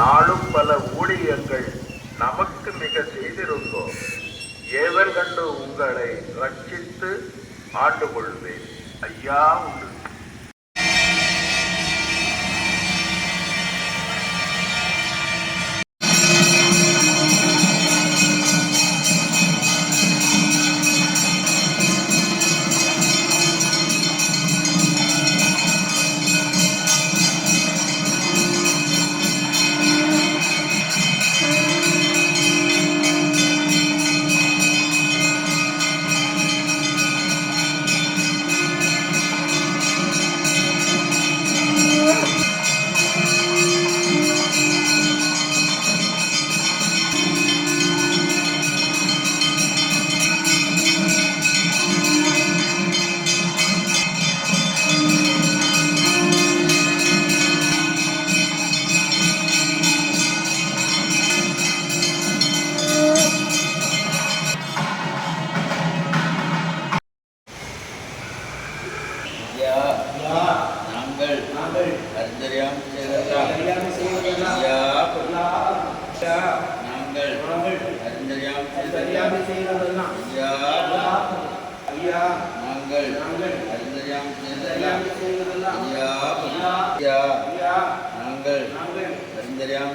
நாளும் பல ஊழியங்கள் நமக்கு மிக செய்திருந்தோம் ஏவல் கண்டு உங்களை ரட்சித்து ஆண்டு கொள்வேன் ஐயா உண்டு. நாங்கள் நாங்கள் நாங்கள் நாங்கள் செய்ததெல்லாம் ஐயா நாங்கள் நாங்கள் அறிந்தறியாம் செய்ததெல்லாம் ஐயா நாங்கள் நாங்கள் அறிந்தறியாம்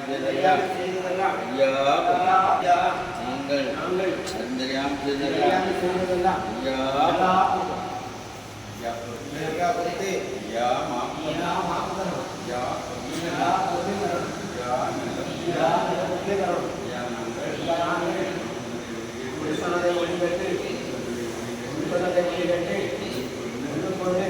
செய்ததெல்லாம் ஐயா நாங்கள் நாங்கள் அறிந்தறியாம் செய்ததெல்லாம் ஐயா ஐயா குறித்து ஐயா மாம் ஐயா மாப்பதனம் ஐயா ஐயா பொதுமரம் ஐயா நல்ல ஐயா நிலப்பொருளிகரம் ஐயா நாங்கள் ஐயா நாங்கள் ஒளிசனதை ஒளிபெற்று ஒளிபனதை ஒளிபெற்று ஒன்றுக்கொண்டு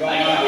Right.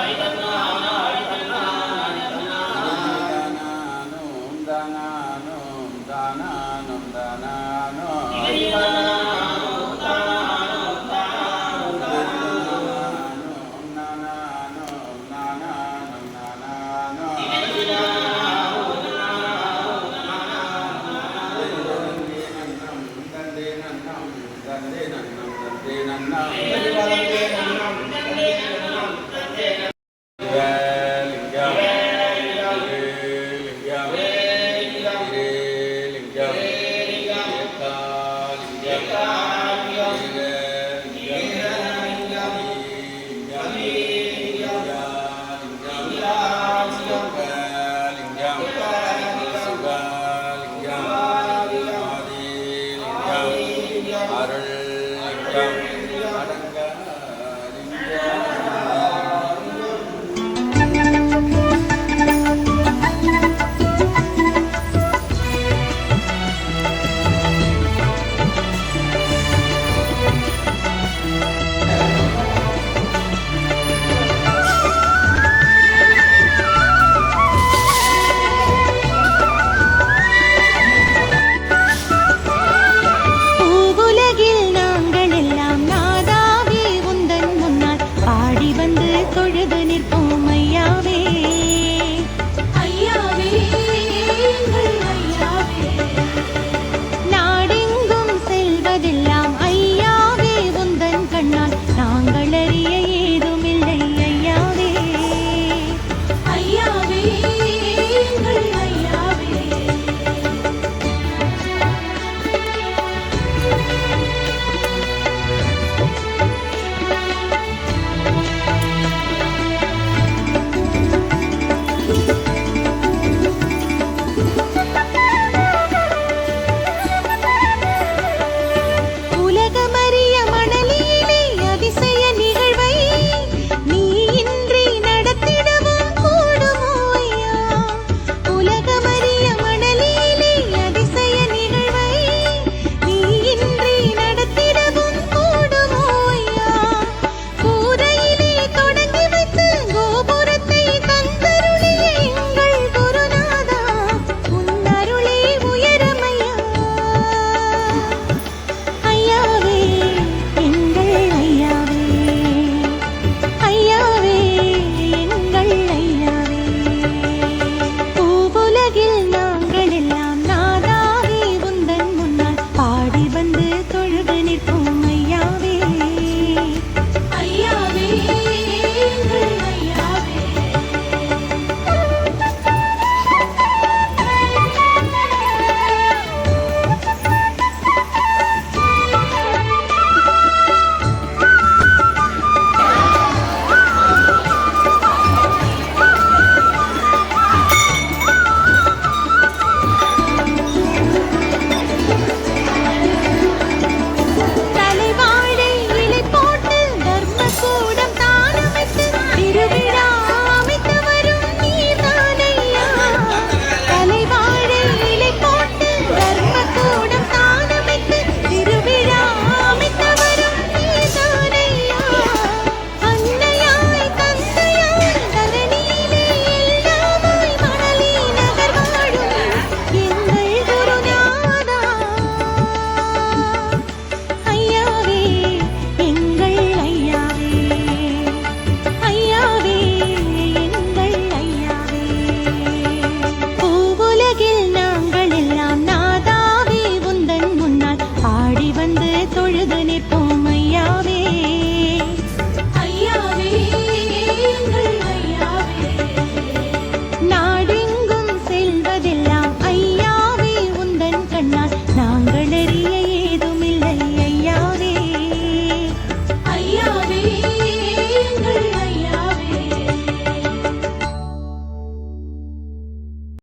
Amin. பொழுது நிற்போம்